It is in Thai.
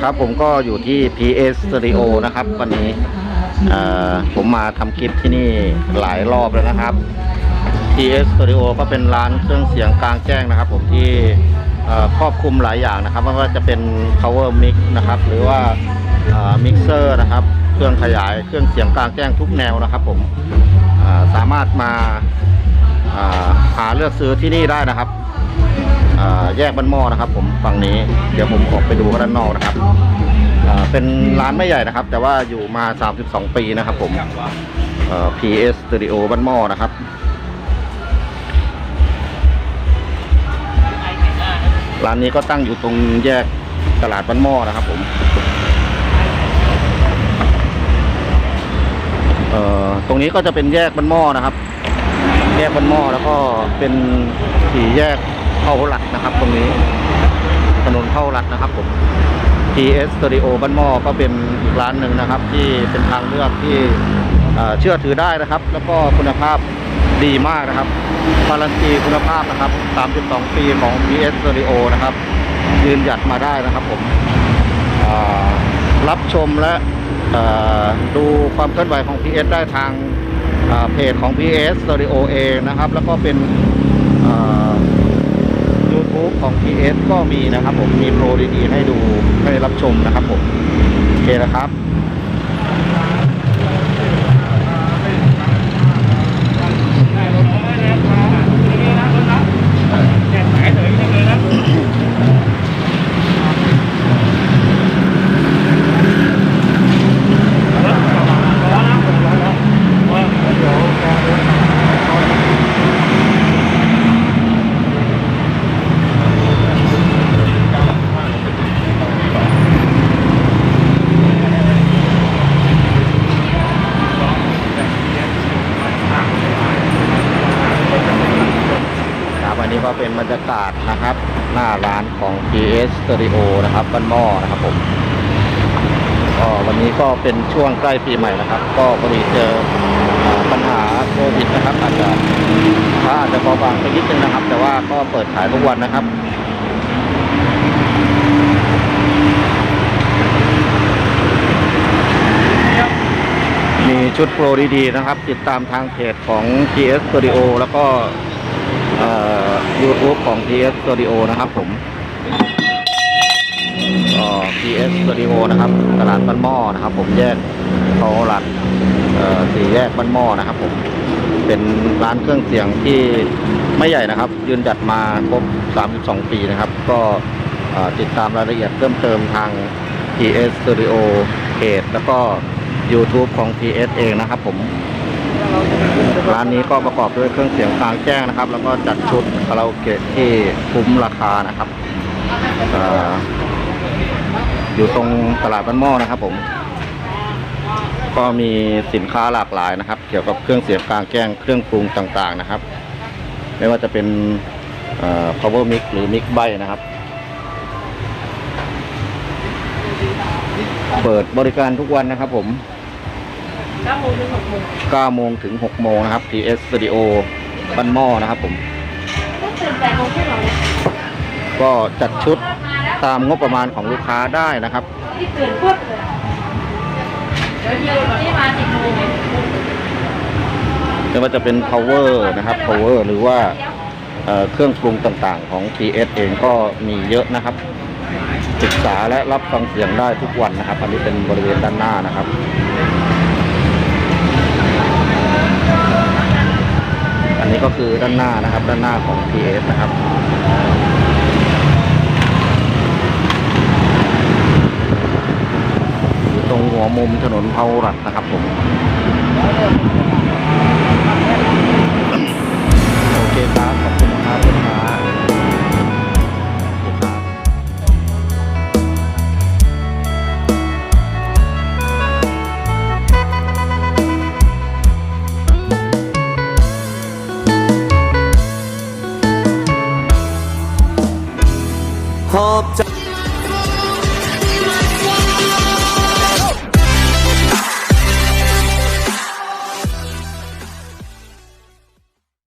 ครับผมก็อยู่ที่ PS Studio นะครับวันนี้ผมมาทำคลิปที่นี่หลายรอบแล้วนะครับ PS Studio ก็เป็นร้านเครื่องเสียงกลางแจ้งนะครับ ผมที่ครอบคลุมหลายอย่างนะครับไม่ว่าจะเป็น power mix นะครับ หรือว่ามิกเซอร์นะครับ เครื่องขยายเครื่องเสียงกลางแจ้งทุกแนวนะครับ ผมสามารถมาหาเลือกซื้อที่นี่ได้นะครับ แยกบ้านหม้อนะครับ ผมฝั่งนี้เดี๋ยวผมออกไปดูด้านนอกนะครับเป็นร้านไม่ใหญ่นะครับ แต่ว่าอยู่มา 32 ปีนะครับ ผม PS Studio บ้านหม้อนะครับร้านนี้ก็ตั้งอยู่ตรงแยกตลาดบ้านหม้อนะครับ ผมเอ่อตรงนี้ก็จะเป็นแยกบ้านหม้อนะครับ แยกบ้านหม้อแล้วก็เป็นสี่แยก เข้าหลักนะครับ ตรงนี้ ถนนเข้าหลักนะครับผม PS Studio บ้านหม้อก็เป็นอีกร้านหนึ่งนะครับ ที่เป็นทางเลือกที่เชื่อถือได้นะครับ แล้วก็คุณภาพดีมากนะครับการันตีคุณภาพนะครับ 32 ปีของ PS Studio นะครับ ยืนหยัดมาได้นะครับผมรับชมและดูความเคลื่อนไหวของ PS ได้ทางเพจของ PS Studio เองนะครับ แล้วก็เป็นอ่า YouTube ของ PS ก็มีนะครับผมมีโปรดีๆให้ดูให้รับชมนะครับผมโอเคนะครับครับอันนี้ก็เป็น บรรยากาศนะครับ หน้าร้านของ PS Studio นะครับบ้านหม้อนะครับผมก็วันนี้ก็เป็นช่วงใกล้ปีใหม่นะครับ ก็พอดีเจอปัญหาโควิดนะครับ อาจจะถ้าอาจจะเบาบางไปนิดนึงนะครับ แต่ว่าก็เปิดขายทุกวันนะครับมีชุดโปรดีๆนะครับ ติดตามทางเพจของ PS Studio แล้วก็ เอ่อ YouTube ของ PS Studio นะครับผมก็ PS Studio นะครับ ตลาดบ้านหม้อนะครับ ผมแยกเขาหลัดเอ่อสี่แยกบ้านหม้อนะครับ ผมเป็นร้านเครื่องเสียงที่ไม่ใหญ่นะครับ ยืนจัดมาครบ 32 ปีนะครับ ก็ติดตามรายละเอียดเพิ่มเติมทาง PS Studio เพจแล้วก็ YouTube ของ PS เองนะครับผม ร้านนี้ก็ประกอบด้วยเครื่องเสียงกลางแจ้งนะครับ แล้วก็จัดชุดคาราโอเกะที่คุ้มราคานะครับออยู่ตรงตลาดบ้านหม้อนะครับ ผม ก็มีสินค้าหลากหลายนะครับ เกี่ยวกับเครื่องเสียงกลางแจ้งเครื่องปรุงต่างๆนะครับ ไม่ว่าจะเป็น power mix หรือ mix by นะครับ เปิดบริการทุกวันนะครับผม 9โมงถึง6โมง9โมงถึง6โมงนะครับ PS Studio บ้านหม้อนะครับผมต้องตื่น8โมงใช่เหรอเนี่ยก็จัดชุดตามงบประมาณของลูกค้าได้นะครับ ที่ตื่นปุ๊บเลยเดี๋ยวเดี๋ยวนี่มา10โมงเนี่ยไม่ว่าจะเป็น power นะครับ power หรือว่าเอ่อเครื่องปรุงต่างๆของ PS เองก็มีเยอะนะครับ ศึกษาและรับฟังเสียงได้ทุกวันนะครับ อันนี้เป็นบริเวณด้านหน้านะครับ ก็คือด้านหน้านะครับ ด้านหน้าของ PS นะครับอยู่ตรงหัวมุมถนนเผารัดนะครับผมโอเคครับขอบคุณ